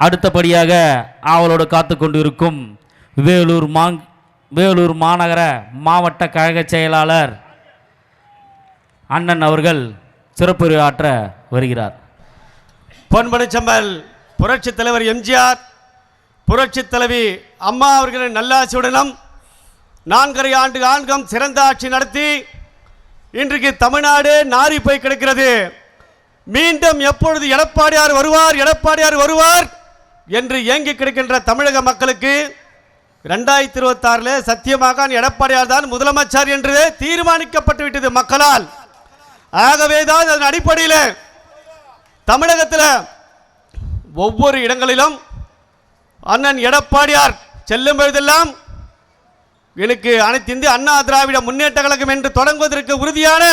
அடுத்தபடியாக ஆவலோடு காத்து கொண்டிருக்கும் வேலூர் மாங் வேலூர் மாநகர மாவட்ட கழக செயலாளர் அண்ணன் அவர்கள் சிறப்புரையாற்ற வருகிறார். பொன்பனச்சம்பல் புரட்சி தலைவர் எம்ஜிஆர் புரட்சி தலைவி அம்மா அவர்களின் நல்லாசியுடனும் நான்கரை ஆண்டு ஆண்கம் சிறந்த ஆட்சி நடத்தி இன்றைக்கு தமிழ்நாடு நாரி போய் கிடக்கிறது. மீண்டும் எப்பொழுது எடப்பாடியார் வருவார் எடப்பாடியார் வருவார் என்று ஏங்கி கிடக்கின்ற தமிழக மக்களுக்கு ரெண்டாயிரத்தி இருபத்தாறில் சத்தியமாக எடப்பாடியார் தான் முதலமைச்சர் என்று தீர்மானிக்கப்பட்டு விட்டது மக்களால். ஆகவே தான் அதன் அடிப்படையில் தமிழகத்தில் ஒவ்வொரு இடங்களிலும் அண்ணன் எடப்பாடியார் செல்லும் பொழுதெல்லாம் எனக்கு அனைத்து இந்திய அண்ணா திராவிட முன்னேற்ற கழகம் என்று தொடங்குவதற்கு உறுதியான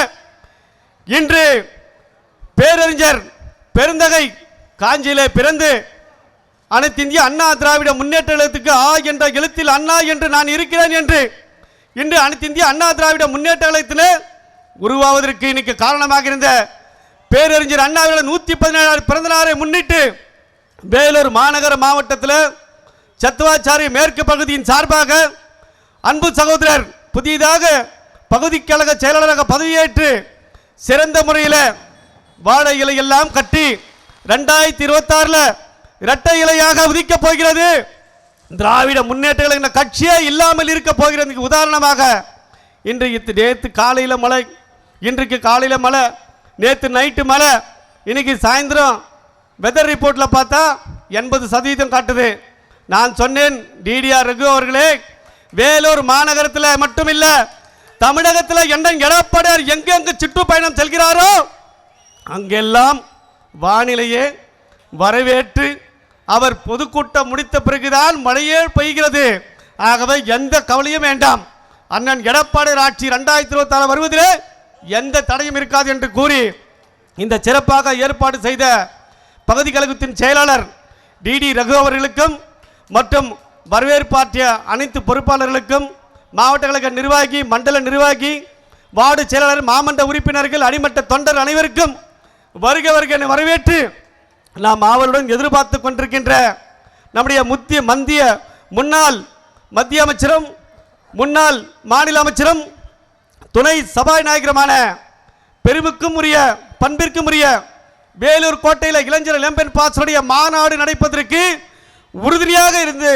இன்று பேரறிஞர் பெருந்தகை காஞ்சியிலே பிறந்து அனைத்து இந்திய அண்ணா திராவிட முன்னேற்ற கழகத்துக்கு ஆ என்ற எழுத்தில் அண்ணா என்று நான் இருக்கிறேன் என்று இன்று அனைத்து இந்திய அண்ணா திராவிட முன்னேற்ற கழகத்திலே உருவாவதற்கு இன்னைக்கு காரணமாக இருந்த பேரறிஞர் அண்ணாவிட நூற்றி பதினேழாவது பிறந்த நாளை முன்னிட்டு வேலூர் மாநகர மாவட்டத்தில் சத்துவாச்சாரி மேற்கு பகுதியின் சார்பாக அன்பு சகோதரர் புதிதாக பகுதி கழக செயலாளராக பதவியேற்று சிறந்த முறையில் வாழை இலையெல்லாம் கட்டி ரெண்டாயிரத்தி இருபத்தாறில் இரட்டை இலையாக உதிக்கப் போகிறது. திராவிட முன்னேற்ற கட்சியே இல்லாமல் இருக்க போகிறது. உதாரணமாக இன்று நேற்று காலையில் மழை இன்றைக்கு காலையில் மழை நேற்று நைட்டு மழை இன்னைக்கு சாயந்தரம் வெதர் ரிப்போர்ட்டில் பார்த்தா எண்பது சதவீதம் காட்டுது. நான் சொன்னேன் டிடிஆர் ரகு அவர்களே வேலூர் மாநகரத்தில் மட்டும் இல்லை தமிழகத்தில் என்ன எடப்பாடியார் எங்கெங்கு சுற்றுப்பயணம் செல்கிறாரோ அங்கெல்லாம் வானிலையே வரவேற்று அவர் பொதுக்கூட்டம் முடித்த பிறகுதான் மழையே பெய்கிறது. ஆகவே எந்த கவலையும் வேண்டாம். அண்ணன் எடப்பாடி ஆட்சி ரெண்டாயிரத்தி இருபத்தாறு வருவதிலே எந்த தடையும் இருக்காது என்று கூறி இந்த சிறப்பாக ஏற்பாடு செய்த பகுதி கழகத்தின் செயலாளர் டிடி ரகு அவர்களுக்கும் மற்றும் வரவேற்பாற்றிய அனைத்து பொறுப்பாளர்களுக்கும் மாவட்ட கழக நிர்வாகி மண்டல நிர்வாகி வார்டு செயலாளர் மாமன்ற உறுப்பினர்கள் அடிமட்ட தொண்டர் அனைவருக்கும் வருக வருக என வரவேற்று நாம் ஆவலுடன் எதிர்பார்த்து கொண்டிருக்கின்ற நம்முடைய முத்திய மந்திய முன்னாள் மத்திய அமைச்சரும் முன்னாள் மாநில அமைச்சரும் துணை சபாநாயகருமான பெருமைக்கும் உரிய பண்பிற்கும் உரிய வேலூர் கோட்டையில் இளைஞர் இளம்பெண் பாசனுடைய மாநாடு நடைபெறுவதற்கு உறுதுணையாக இருந்து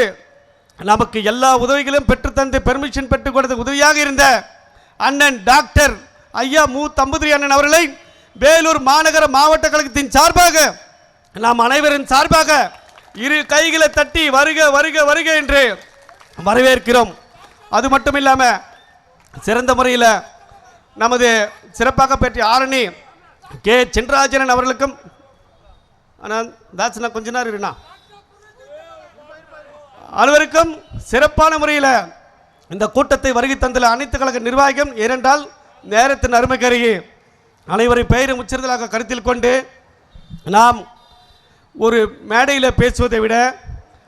நமக்கு எல்லா உதவிகளும் பெற்றுத்தந்து பெர்மிஷன் பெற்றுக் கொடுத்து உதவியாக இருந்த அண்ணன் டாக்டர் ஐயா மு. தம்புதிரி அண்ணன் அவர்களை வேலூர் மாநகர மாவட்ட கழகத்தின் சார்பாக நாம் அனைவரின் சார்பாக இரு கைகளை தட்டி வருக வருக வருக என்று வரவேற்கிறோம். அது மட்டும் இல்லாமல் சிறந்த முறையில் நமது சிறப்பாக பெற்ற ஆரணி கே. சென்ராஜனன் அவர்களுக்கும் ஆனால் தாசனா கொஞ்ச நேரம் இருண்ணா. அனைவருக்கும் சிறப்பான முறையில் இந்த கூட்டத்தை வருகை தந்துள்ள அனைத்து கழக நிர்வாகம் ஏனென்றால் நேரத்தின் அருமை கருகி அனைவரின் பெயரும் உச்சரித்தலாக கருத்தில் கொண்டு நாம் ஒரு மேடையில் பேசுவதை விட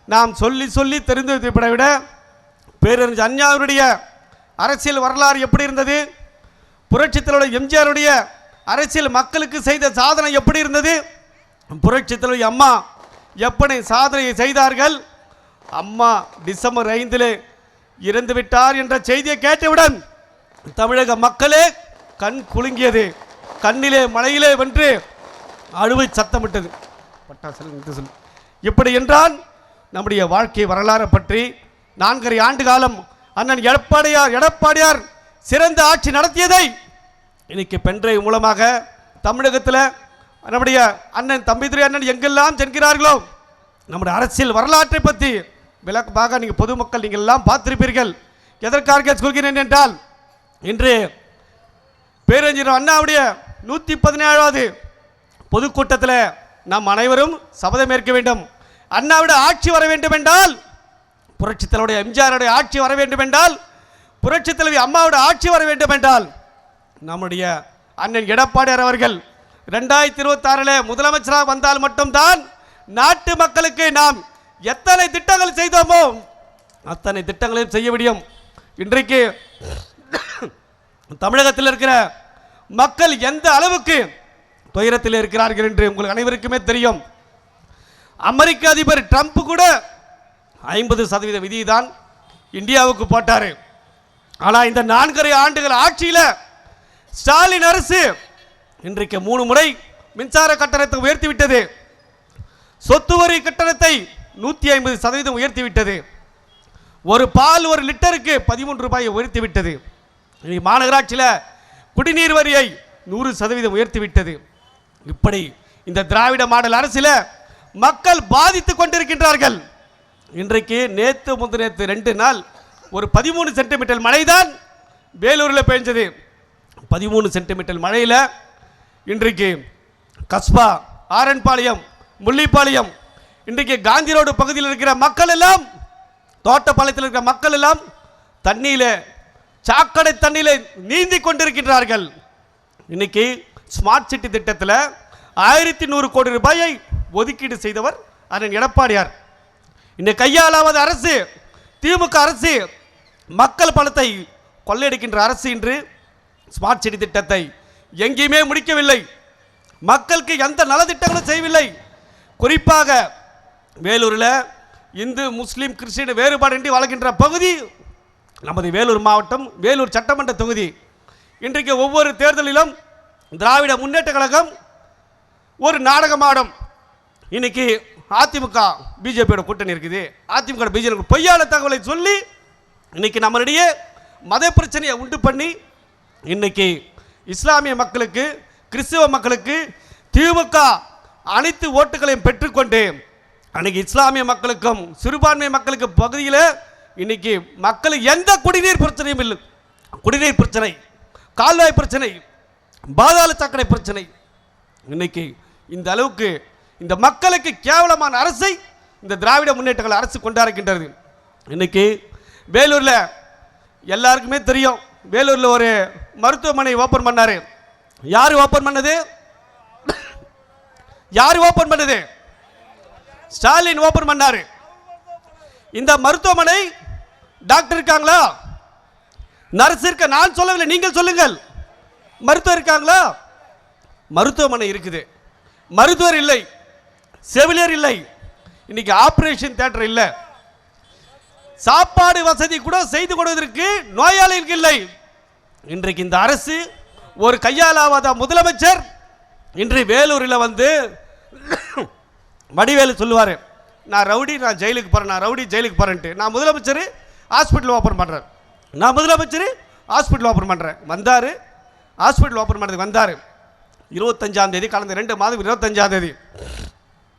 நாம் சொல்லி சொல்லி தெரிந்து வைப்பதை விட பேரறிஞர் அஞ்ஞாவுடைய அரசியல் வரலாறு எப்படி இருந்தது? புரட்சித் தலைவர் எம்ஜிஆருடைய அரசியல் மக்களுக்கு செய்த சாதனை எப்படி இருந்தது? புரட்சித் அம்மா எப்படி சாதனையை செய்தார்கள்? அம்மா டிசம்பர் ஐந்திலே இறந்து விட்டார் என்ற செய்தியை கேட்டவுடன் தமிழக மக்களே கண் குலுங்கியது. கண்ணிலே மழையிலே வென்று அழுவை சத்தமிட்டது. பட்டாசல் இப்படி என்றால் நம்முடைய வாழ்க்கை வரலாறு பற்றி நான்கரை ஆண்டு காலம் அண்ணன் எடப்பாடியார் எடப்பாடியார் சிறந்த ஆட்சி நடத்தியதை இன்னைக்கு பென்ட்ரைவ் மூலமாக தமிழகத்தில் நம்முடைய அண்ணன் தம்பிதுரை அண்ணன் எங்கெல்லாம் சென்கிறார்களோ நம்முடைய அரசியல் வரலாற்றை பற்றி விளக்கமாக நீங்கள் பொதுமக்கள் நீங்கள் எல்லாம் பார்த்திருப்பீர்கள். எதற்காக சொல்கிறேன் என்றால் இன்று பேரறிஞர் அண்ணாவுடைய நூற்றி பதினேழாவது பொதுக்கூட்டத்தில் நாம் அனைவரும் சபதம் ஏற்க வேண்டும். அண்ணாவிட ஆட்சி வர வேண்டும் என்றால் புரட்சித் தலைவருடைய எம்ஜிஆருடைய ஆட்சி வர வேண்டும் என்றால் புரட்சித் தலைவி அம்மாவோட ஆட்சி வர வேண்டும் என்றால் நம்முடைய அண்ணன் எடப்பாடியார் அவர்கள் ரெண்டாயிரத்தி இருபத்தாறில் முதலமைச்சராக வந்தால் மட்டும்தான் நாட்டு மக்களுக்கு நாம் எத்தனை திட்டங்கள் செய்தோமோ அத்தனை திட்டங்களையும் செய்ய முடியும். இன்றைக்கு தமிழகத்தில் இருக்கிற மக்கள் எந்த அளவுக்கு துயரத்தில் இருக்கிறார்கள் என்று உங்களுக்கு அனைவருக்குமே தெரியும். அமெரிக்க அதிபர் ட்ரம்ப் கூட ஐம்பது சதவீத விதியை தான் இந்தியாவுக்கு போட்டார். ஆனால் இந்த நான்கரை ஆண்டுகள் ஆட்சியில் ஸ்டாலின் அரசு இன்றைக்கு மூணு முறை மின்சார கட்டணத்தை உயர்த்தி விட்டது சொத்து வரி கட்டணத்தை நூற்றி ஐம்பது சதவீதம் உயர்த்தி விட்டது ஒரு பால் ஒரு லிட்டருக்கு பதிமூன்று ரூபாயை உயர்த்தி விட்டது மாநகராட்சியில் குடிநீர் வரியை நூறு சதவீதம் உயர்த்தி விட்டது இப்படி இந்த திராவிட மாடல் அரசில் மக்கள் பாதித்து கொண்டிருக்கின்றார்கள். இன்றைக்கு நேற்று முந்து நேற்று ரெண்டு நாள் ஒரு பதிமூணு சென்டிமீட்டர் மழைதான் வேலூரில் பெஞ்சது. பதிமூணு சென்டிமீட்டர் மழையில் இன்றைக்கு கஸ்பா ஆரன்பாளையம் முள்ளிப்பாளையம் இன்றைக்கு காந்தி ரோடு பகுதியில் இருக்கிற மக்கள் எல்லாம் தோட்டப்பாளையத்தில் இருக்கிற மக்கள் எல்லாம் தண்ணியில சாக்கடை தண்ணியில் நீந்தி கொண்டிருக்கின்றார்கள். இன்னைக்கு ஸ்மார்ட் சிட்டி திட்டத்தில் ஆயிரத்தி நூறு கோடி ரூபாயை ஒதுக்கீடு செய்தவர் அண்ணன் எடப்பாடியார். இந்த கையாளாவது அரசு திமுக அரசு மக்கள் பணத்தை கொள்ளையடிக்கின்ற அரசு இன்று ஸ்மார்ட் சிட்டி திட்டத்தை எங்கேயுமே முடிக்கவில்லை. மக்களுக்கு எந்த நலத்திட்டங்களும் செய்யவில்லை. குறிப்பாக வேலூரில் இந்து முஸ்லீம் கிறிஸ்டின் வேறுபாடின்றி வாழ்கின்ற பகுதி நமது வேலூர் மாவட்டம் வேலூர் சட்டமன்ற தொகுதி. இன்றைக்கு ஒவ்வொரு தேர்தலிலும் திராவிட முன்னேற்ற கழகம் ஒரு நாடகமாடும். இன்னைக்கு அதிமுக பிஜேபியோட கூட்டணி இருக்குது. அதிமுக பிஜேபி பொய்யான தகவலை சொல்லி இன்னைக்கு நம்மளிடையே மத பிரச்சனையை உண்டு பண்ணி இன்னைக்கு இஸ்லாமிய மக்களுக்கு கிறிஸ்துவ மக்களுக்கு திமுக அனைத்து ஓட்டுகளையும் பெற்றுக்கொண்டு அன்னைக்கு இஸ்லாமிய மக்களுக்கும் சிறுபான்மை மக்களுக்கு பகுதியில் இன்னைக்கு மக்களுக்கு எந்த குடிநீர் பிரச்சனையும் இல்லை. குடிநீர் பிரச்சனை கால்வாய் பிரச்சனை பாதாள சாக்கடை பிரச்சனை. இன்னைக்கு இந்த அளவுக்கு இந்த மக்களுக்கு கேவலமான அரசை இந்த திராவிட முன்னேற்றங்கள் அரசு கொண்டாடுகின்றது. இன்னைக்கு வேலூரில் எல்லாருக்குமே தெரியும். வேலூரில் ஒரு மருத்துவமனை ஓப்பன் பண்ணார். யார் ஓப்பன் பண்ணது? யார் ஓப்பன் பண்ணது? ஸ்டாலின் ஓப்பன் பண்ணார். இந்த மருத்துவமனை டாக்டர் இருக்காங்களா? நர்ஸ் இருக்க நான் சொல்லவில்லை நீங்கள் சொல்லுங்கள். மருத்துவர் இருக்காங்களா? மருத்துவமனை இருக்குது. மருத்துவர் இல்லை. செவிலியர் இல்லை. இன்னைக்கு ஆபரேஷன் தேட்டர் இல்லை. சாப்பாடு வசதி கூட செய்து கொடுவதற்கு நோயாளிகளுக்கு இல்லை. இன்றைக்கு இந்த அரசு ஒரு கையாலாவாத முதலமைச்சர் இன்று வேலூரில் வந்து வடிவேலு சொல்லுவார் நான் ரவுடி நான் ஜெயிலுக்கு போகிறேன் நான் ரவுடி ஜெயிலுக்கு போகிறேன்ட்டு நான் முதலமைச்சர் ஹாஸ்பிட்டல் ஓப்பன் பண்ணுறேன் நான் முதலமைச்சர் ஹாஸ்பிட்டல் ஓப்பன் பண்ணுறேன் வந்தார் ஹாஸ்பிட்டல் ஓப்பன் பண்ணுறதுக்கு வந்தார். இருபத்தஞ்சாம் தேதி கடந்த ரெண்டு மாதம் இருபத்தஞ்சாம் தேதி.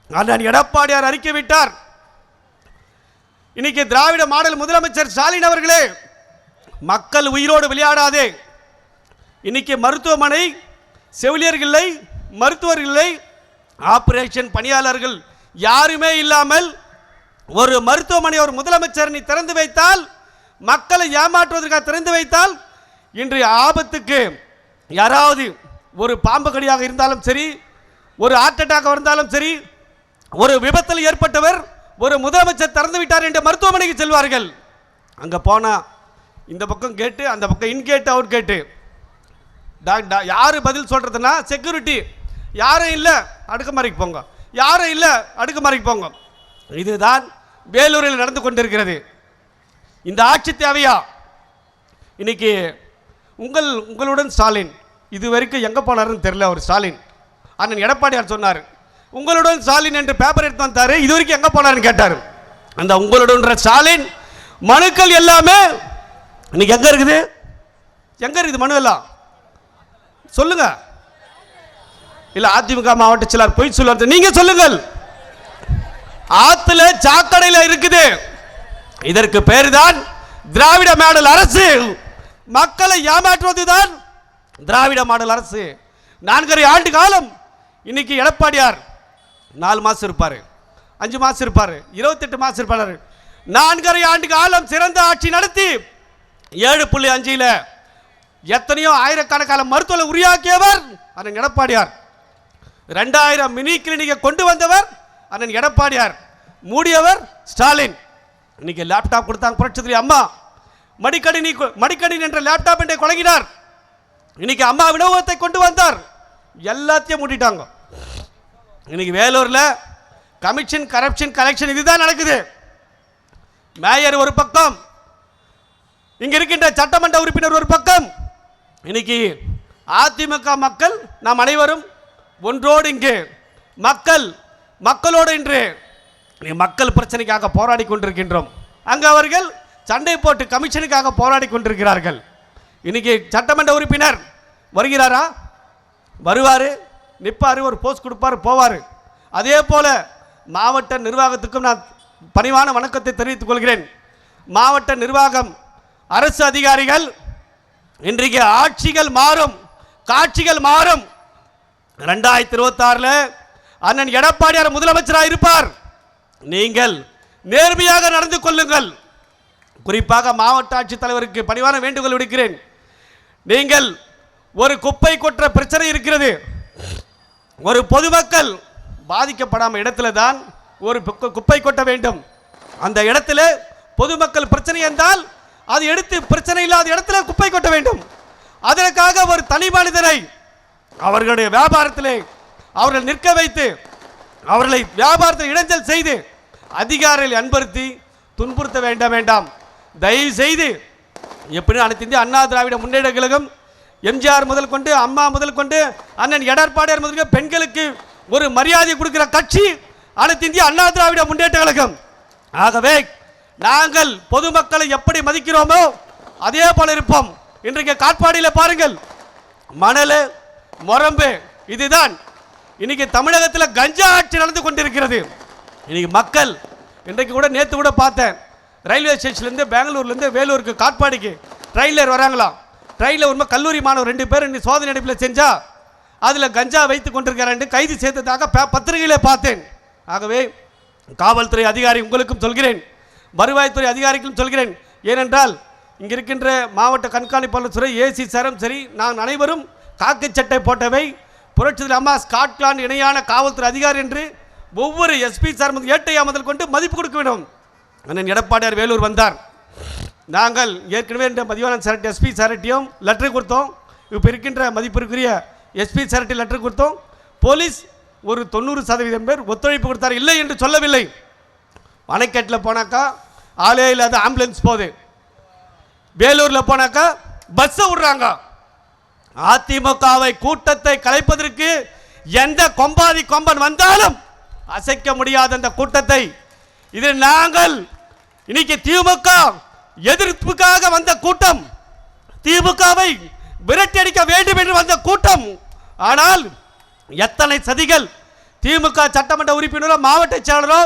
அண்ணன் எடப்பாடியார் அறிக்கை விட்டார். இன்னைக்கு திராவிட மாடல் முதலமைச்சர் ஸ்டாலின் அவர்களே மக்கள் உயிரோடு விளையாடாதே. இன்னைக்கு மருத்துவமனை செவிலியர்கள் இல்லை மருத்துவர்கள் இல்லை ஆபரேஷன் பணியாளர்கள் யாருமே இல்லாமல் ஒரு மருத்துவமனை ஒரு முதலமைச்சர் நீ திறந்து வைத்தால் மக்களை ஏமாற்றுவதற்காக திறந்து வைத்தால் இன்றைய ஆபத்துக்கு யாராவது ஒரு பாம்பு கடியாக இருந்தாலும் சரி ஒரு ஹார்ட் அட்டாக் இருந்தாலும் சரி ஒரு விபத்தில் ஏற்பட்டவர் ஒரு முதலமைச்சர் திறந்து விட்டார் என்று மருத்துவமனைக்கு செல்வார்கள். அங்கே போனால் இந்த பக்கம் கேட்டு அந்த பக்கம் இன் கேட்டு அவுட் கேட்டு டாக்டர் யார் பதில் சொல்கிறதுனா செக்யூரிட்டி யாரும் இல்லை அடுக்குமாறைக்கு போங்க. யாரும் இல்லை அடுக்குமாறைக்கு போங்க. இதுதான் வேலூரில் நடந்து கொண்டிருக்கிறது. இந்த ஆட்சி தேவையா? இன்னைக்கு உங்கள் உங்களுடன் ஸ்டாலின். இது வரைக்கும் எங்கே போனாருன்னு தெரில அவர் ஸ்டாலின். அண்ணன் எடப்பாடியார் சொன்னார் உங்களுடன் ஸ்டாலின் என்று பேப்பர் எடுத்து வந்தார் இது வரைக்கும் எங்கே போனாருன்னு கேட்டார். அந்த உங்களுடன் ஸ்டாலின் மனுக்கள் எல்லாமே இன்னைக்கு எங்கே இருக்குது? எங்கே இருக்குது மனு எல்லாம்? சொல்லுங்க. இல்லை அதிமுக மாவட்ட செயலாளர் பொய் சொல்லுவார். நீங்கள் சொல்லுங்கள். ஆத்துல சாக்கடையில் இருக்குது. இதற்கு பேர் தான் திராவிட மாடல் அரசு. மக்களை ஏமாற்றுவதுதான் திராவிட மாடல் அரசு. நான்கரை ஆண்டு காலம் இன்னைக்கு எடப்பாடியார் நாலு மாதம் இருப்பார் அஞ்சு மாதம் இருப்பார் இருபத்தெட்டு மாதம் இருப்பார். நான்கரை ஆண்டு காலம் சிறந்த ஆட்சி நடத்தி ஏழு புள்ளி அஞ்சில் எத்தனையோ ஆயிரக்கணக்கான மருத்துவரை உருவாக்கியவர் அண்ணன் எடப்பாடியார். ரெண்டாயிரம் மினி கிளினிக்கை கொண்டு வந்தவர் அண்ணன் எடப்பாடியார். மூடியவர் ஸ்டாலின். இன்னைக்கு லேப்டாப் கொடுத்தாங்க புரட்சித்திரி அம்மா. மடிக்கணினி மடிக்கணினி என்ற லேப்டாப் என்றை கொலகினார் இன்னைக்கு அம்மா வினோகத்தை கொண்டு வந்தார். எல்லாத்தையும் மூட்டிட்டாங்க இன்னைக்கு வேலூரில் கமிஷன் கரப்ஷன் கலெக்ஷன் இதுதான் நடக்குது. மேயர் ஒரு பக்கம் இங்க இருக்கின்ற சட்டமன்ற உறுப்பினர் ஒரு பக்கம். இன்னைக்கு அதிமுக மக்கள் நாம் அனைவரும் ஒன்றோடு இங்கு மக்கள் மக்களோடு இன்று மக்கள் பிரச்சனைக்காக போராடி கொண்டிருக்கின்றோம். அங்கு அவர்கள் சண்டை போட்டு கமிஷனுக்காக போராடி கொண்டிருக்கிறார்கள். இன்னைக்கு சட்டமன்ற உறுப்பினர் வருகிறாரா? வருவார் நிற்பார் ஒரு போஸ்ட் கொடுப்பார் போவார். அதே போல மாவட்ட நிர்வாகத்துக்கும் நான் பணிவான வணக்கத்தை தெரிவித்துக் கொள்கிறேன். மாவட்ட நிர்வாகம் அரசு அதிகாரிகள் இன்றைக்கு ஆட்சிகள் மாறும் காட்சிகள் மாறும். ரெண்டாயிரத்தி இருபத்தாறில் அண்ணன் எடப்பாடியார் முதலமைச்சராக இருப்பார். நீங்கள் நேர்மையாக நடந்து கொள்ளுங்கள். குறிப்பாக மாவட்ட ஆட்சித்தலைவருக்கு பணிவான வேண்டுகோள் விடுக்கிறேன். நீங்கள் ஒரு குப்பை கொற்ற பிரச்சனை இருக்கிறது. ஒரு பொதுமக்கள் பாதிக்கப்படாமல் இடத்துல தான் ஒரு கு- குப்பை கொட்ட வேண்டும். அந்த இடத்துல பொதுமக்கள் பிரச்சனை என்றால் அது எடுத்து பிரச்சனை இல்லாத இடத்துல குப்பை கொட்ட வேண்டும். அதற்காக ஒரு தனி மனிதனை அவர்களுடைய வியாபாரத்திலே அவர்கள் நிற்க வைத்து அவர்களை வியாபாரத்தில் இடைஞ்சல் செய்து அதிகாரிகள் அன்படுத்தி துன்புறுத்த வேண்டாம் வேண்டாம். தயவு செய்து எப்படி அனைத்து இந்திய அண்ணா திராவிட முன்னேற்ற கழகம் எம்ஜிஆர் முதல் கொண்டு அம்மா முதல் கொண்டு அண்ணன் எடப்பாடியார் முதல் பெண்களுக்கு ஒரு மரியாதை கொடுக்கிற கட்சி அனைத்து இந்திய அண்ணா திராவிட முன்னேற்ற கழகம். ஆகவே நாங்கள் பொதுமக்களை எப்படி மதிக்கிறோமோ அதே போல இருப்போம். இன்றைக்கு காட்பாடியில் பாருங்கள். மணல் முரம்பு இதுதான் இன்னைக்கு தமிழகத்தில் கஞ்சா ஆட்சி நடந்து கொண்டிருக்கிறது. இன்னைக்கு மக்கள் இன்றைக்கு கூட நேற்று கூட பார்த்தேன். ரயில்வே ஸ்டேஷன்லேருந்து பெங்களூர்லேருந்து வேலூருக்கு காட்பாடிக்கு ட்ரெயினில் வராங்களாம் ட்ரெயினில் உண்மை கல்லூரி மாணவர் ரெண்டு பேர் இன்னைக்கு சோதனை அடிப்பில் செஞ்சா அதில் கஞ்சா வைத்து கொண்டிருக்கிறான்னு கைது செய்ததாக ப- பத்திரிகையிலே பார்த்தேன். ஆகவே காவல்துறை அதிகாரி உங்களுக்கும் சொல்கிறேன். வருவாய்த்துறை அதிகாரிக்கும் சொல்கிறேன். ஏனென்றால் இங்கே இருக்கின்ற மாவட்ட கண்காணிப்பாளர் துறை ஏசி சரம் சரி நான் அனைவரும் காக்கை சட்டை போட்டவை. புரட்சி அம்மா ஸ்காட்லாந்து இணையான காவல்துறை அதிகாரி என்று ஒவ்வொரு எஸ்பி சார் முதல் ஏட்டையா முதல் கொண்டு மதிப்பு கொடுக்க வேண்டும் அண்ணன் எடப்பாடியார் வேலூர் வந்தார். நாங்கள் ஏற்கனவே இந்த மதிவானன் சார்ட் எஸ்பி சார்ட்டியும் லெட்டர் கொடுத்தோம். இப்போ இருக்கின்ற மதிப்பிற்குரிய எஸ்பி சார்ட்டி லெட்டர் கொடுத்தோம். போலீஸ் ஒரு தொண்ணூறு சதவீதம் பேர் ஒத்துழைப்பு கொடுத்தார். இல்லை என்று சொல்லவில்லை. அணைக்கட்டில் போனாக்கா ஆளே இல்லாத ஆம்புலன்ஸ் போகுது. வேலூரில் போனாக்கா பஸ்ஸை விடுறாங்க. அதிமுகவை கூட்டத்தை கலைப்பதற்கு எந்த கொம்பாதி கொம்பன் வந்தாலும் அசைக்க முடியாத அந்த கூட்டத்தை இது நாங்கள். இன்னைக்கு திமுக எதிர்ப்புக்காக வந்த கூட்டம். திமுகவை விரட்டி அடிக்க வேண்டும் என்று வந்த கூட்டம். ஆனால் எத்தனை சதிகள் திமுக சட்டமன்ற உறுப்பினரோ மாவட்ட செயலரோ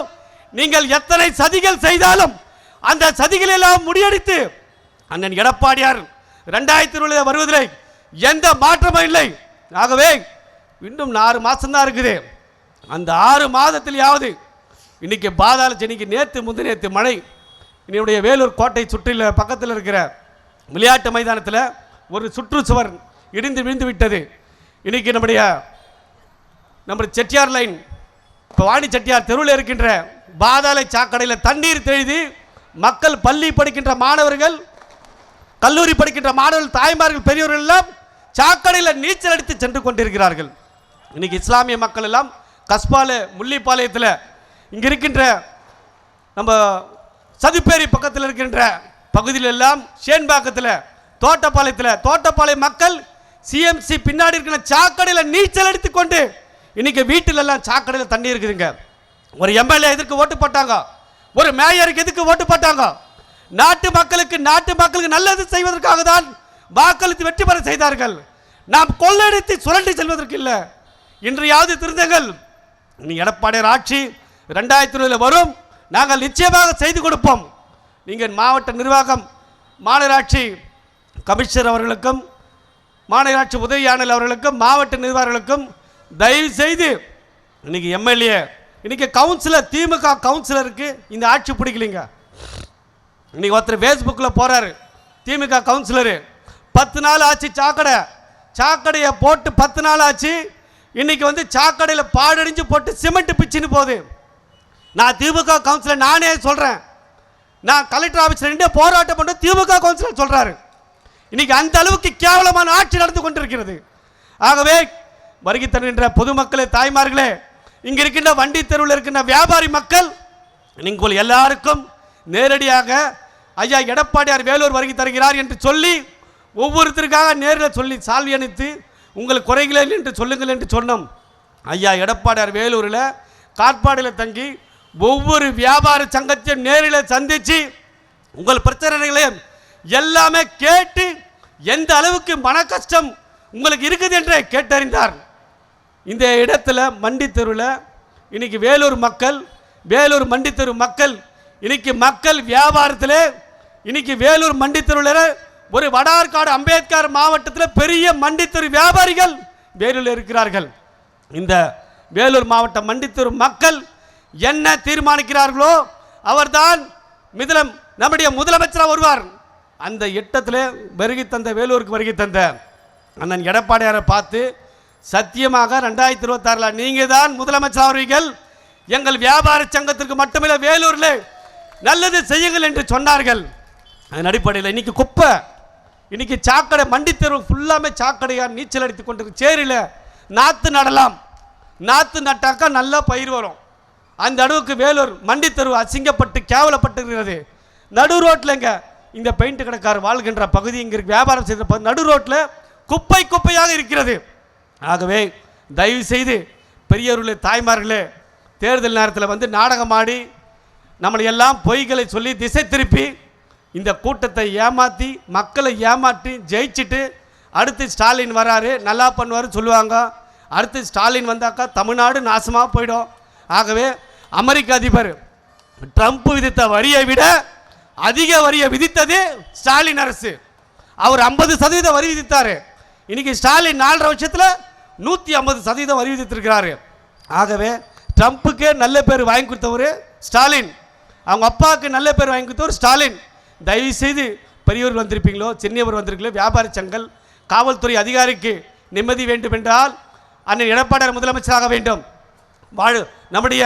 நீங்கள் எத்தனை சதிகள் செய்தாலும் அந்த சதிகள் எல்லாம் முடியடித்து அண்ணன் எடப்பாடியார் ரெண்டாயிரத்தி இருபது வருவதில்லை எந்த மாற்றமும் இல்லை. ஆகவே இன்னும் ஆறு மாதம்தான் இருக்குது. அந்த ஆறு மாதத்திலேயாவது இன்றைக்கி பாதாள சென்னைக்கு நேற்று முந்தைய நேற்று மழை. என்னுடைய வேலூர் கோட்டை சுற்றில பக்கத்தில் இருக்கிற விளையாட்டு மைதானத்தில் ஒரு சுற்றுச்சுவர் இடிந்து விழுந்து விட்டது. இன்னைக்கு நம்முடைய நம்ம செட்டியார் லைன் இப்போ வாணி செட்டியார் தெருவில் இருக்கின்ற பாதாள சாக்கடையில் தண்ணீர் தெழுதி மக்கள் பள்ளி படிக்கின்ற மாணவர்கள் கல்லூரி படிக்கின்ற மாணவர்கள் தாய்மார்கள் பெரியவர்கள் எல்லாம் சாக்கடையில் நீச்சல் அடித்து சென்று கொண்டிருக்கிறார்கள். இன்னைக்கு இஸ்லாமிய மக்கள் எல்லாம் கஸ்பால முள்ளிப்பாளையத்தில் இங்கே இருக்கின்ற நம்ம சதுப்பேரி பக்கத்தில் இருக்கின்ற பகுதியில் எல்லாம் சேன்பாக்கத்தில் தோட்டப்பாளையத்தில் தோட்டப்பாளையம் மக்கள் சிஎம்சி பின்னாடி இருக்கிற சாக்கடையில் நீச்சல் எடுத்துக்கொண்டு இன்னைக்கு வீட்டில எல்லாம் சாக்கடையில் தண்ணி இருக்குதுங்க. ஒரு எம்எல்ஏ எதுக்கு ஓட்டு போட்டாங்க? ஒரு மேயருக்கு எதுக்கு ஓட்டு போட்டாங்க? நாட்டு மக்களுக்கு நாட்டு மக்களுக்கு நல்லது செய்வதற்காக தான் வாக்களித்து வெற்றி பெற செய்தார்கள். நாம் கொள்ளையடித்து சுரண்டி செல்வதற்கு இல்லை. இன்றையாவது திருந்தங்கள். நீ எடப்பாடியார் ஆட்சி ரெண்டாயிரத்தி இருபதில் வரும். நாங்கள் நிச்சயமாக செய்து கொடுப்போம். நீங்கள் மாவட்ட நிர்வாகம் மாநகராட்சி கமிஷனர் அவர்களுக்கும் மாநகராட்சி உதவி ஆணையர் அவர்களுக்கும் மாவட்ட நிர்வாகிகளுக்கும் தயவு செய்து இன்னைக்கு எம்எல்ஏ இன்னைக்கு கவுன்சிலர் திமுக கவுன்சிலருக்கு இந்த ஆட்சி பிடிக்கலைங்க. இன்னைக்கு ஒருத்தர் ஃபேஸ்புக்கில் போகிறாரு திமுக கவுன்சிலரு பத்து நாள் ஆச்சு சாக்கடை. சாக்கடையை போட்டு பத்து நாள் ஆச்சு. இன்னைக்கு வந்து சாக்கடையில் பாடடிஞ்சு போட்டு சிமெண்ட் பிச்சுன்னு போகுது. நான் திமுக கவுன்சிலர் நானே சொல்கிறேன் நான் கலெக்டர் ஆஃபீஸில் நின்று போராட்டம் பண்ண திமுக கவுன்சிலர் சொல்கிறாரு இன்னைக்கு அந்த அளவுக்கு கேவலமான ஆட்சி நடந்து கொண்டிருக்கிறது. ஆகவே வருகை தருகின்ற பொதுமக்களே தாய்மார்களே இங்கே இருக்கின்ற வண்டி தெருவில் இருக்கின்ற வியாபாரி மக்கள் நீங்கள் எல்லாருக்கும் நேரடியாக ஐயா எடப்பாடியார் வேலூர் வருகை தருகிறார் என்று சொல்லி ஒவ்வொருத்தருக்காக நேரில் சொல்லி சால்வி அணித்து உங்கள் குறைகளை என்று சொல்லுங்கள் என்று சொன்னோம். ஐயா எடப்பாடியார் வேலூரில் காட்பாடியில் தங்கி ஒவ்வொரு வியாபார சங்கத்தையும் நேரில் சந்தித்து உங்கள் பிரச்சனைகளையும் எல்லாமே கேட்டு எந்த அளவுக்கு மன கஷ்டம் உங்களுக்கு இருக்குது என்று கேட்டறிந்தார். இந்த இடத்துல மண்டி தெருவில் இன்னைக்கு வேலூர் மக்கள் வேலூர் மண்டி தெரு மக்கள் இன்னைக்கு மக்கள் வியாபாரத்தில் இன்னைக்கு வேலூர் மண்டி தெருவில் ஒரு வடார்காடு அம்பேத்கர் மாவட்டத்தில் பெரிய மண்டித்தெரு வியாபாரிகள் வேலூரில் இருக்கிறார்கள். இந்த வேலூர் மாவட்ட மண்டித்தெரு மக்கள் என்ன தீர்மானிக்கிறார்களோ அவர்தான் மிதலம் நம்முடைய முதலமைச்சராக வருவார் அந்த எட்டத்தில் வருகை தந்த வேலூருக்கு வருகை தந்த அண்ணன் எடப்பாடியாரை பார்த்து சத்தியமாக ரெண்டாயிரத்தி இருபத்தாறில் நீங்கள் தான் முதலமைச்சர் ஆவீர்கள் எங்கள் வியாபார சங்கத்திற்கு மட்டுமில்லை வேலூரில் நல்லது செய்யுங்கள் என்று சொன்னார்கள். அதன் அடிப்படையில் இன்னைக்கு குப்பை இன்னைக்கு சாக்கடை மண்டித்தெருவு ஃபுல்லாமே சாக்கடையாக நீச்சல் அடித்து கொண்டிருக்கு. சேரியில் நாற்று நடலாம். நாற்று நட்டாக்கா நல்லா பயிர் வரும். அந்த அளவுக்கு வேலூர் மண்டித்தெரு அசிங்கப்பட்டு கேவலப்பட்டுகிறது நடு ரோட்டில்ங்க இந்த பெயிண்ட் கடைக்காரர் வாழ்கின்ற பகுதி இங்கே வியாபாரம் செய்த நடு ரோட்டில் குப்பை குப்பையாக இருக்கிறது. ஆகவே தயவு செய்து பெரியவர்களே தாய்மார்களே தேர்தல் நேரத்தில் வந்து நாடகமாடி நம்மளை எல்லாம் பொய்களை சொல்லி திசை திருப்பி இந்த கூட்டத்தை ஏமாற்றி மக்களை ஏமாற்றி ஜெயிச்சுட்டு அடுத்து ஸ்டாலின் வராரு நல்லா பண்ணுவார் சொல்லுவாங்க. அடுத்து ஸ்டாலின் வந்தாக்கா தமிழ்நாடு நாசமாக போயிடும். ஆகவே அமெரிக்க அதிபர் ட்ரம்ப் விதித்த வரியை விட அதிக வரியை விதித்தது ஸ்டாலின் அரசு. அவர் ஐம்பது சதவீத வரி விதித்தார். இன்னைக்கு ஸ்டாலின் நாலரை வருஷத்தில் நூற்றி ஐம்பது சதவீதம் வரி விதித்திருக்கிறாரு. ஆகவே ட்ரம்ப்புக்கு நல்ல பேர் வாங்கி கொடுத்தவர் ஸ்டாலின். அவங்க அப்பாவுக்கு நல்ல பேர் வாங்கி கொடுத்தவர் ஸ்டாலின். தயவு செய்து பெரியவர் வந்திருப்பீங்களோ சின்னவர் வந்திருக்கீங்களோ வியாபாரி சங்கல் காவல்துறை அதிகாரிக்கு நிம்மதி வேண்டும் என்றால் அண்ணன் எடப்பாடியார் முதலமைச்சராக வேண்டும். வாழ் நம்முடைய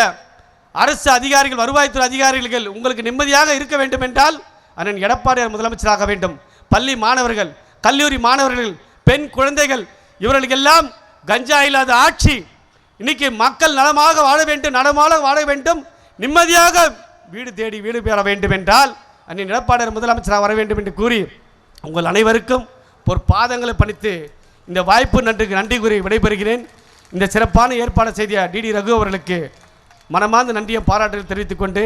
அரசு அதிகாரிகள் வருவாய்த்துறை அதிகாரிகள் உங்களுக்கு நிம்மதியாக இருக்க வேண்டும் என்றால் அண்ணன் எடப்பாடியார் முதலமைச்சராக வேண்டும். பள்ளி மாணவர்கள் கல்லூரி மாணவர்கள் பெண் குழந்தைகள் இவர்களுக்கெல்லாம் கஞ்சா இல்லாத ஆட்சி. இன்னைக்கு மக்கள் நலமாக வாழ வேண்டும் நலமாக வாழ வேண்டும். நிம்மதியாக வீடு தேடி வீடு பெற வேண்டும் என்றால் அண்ணன் எடப்பாடியார் முதலமைச்சராக வர வேண்டும் என்று கூறி உங்கள் அனைவருக்கும் ஒரு பாதங்களை பணித்து இந்த வாய்ப்பு நன்றிக்கு நன்றி கூறி விடைபெறுகிறேன். இந்த சிறப்பான ஏற்பாடு செய்த டிடி ரகு அவர்களுக்கு மனமார்ந்த நன்றியை பாராட்டுகள் தெரிவித்துக் கொண்டு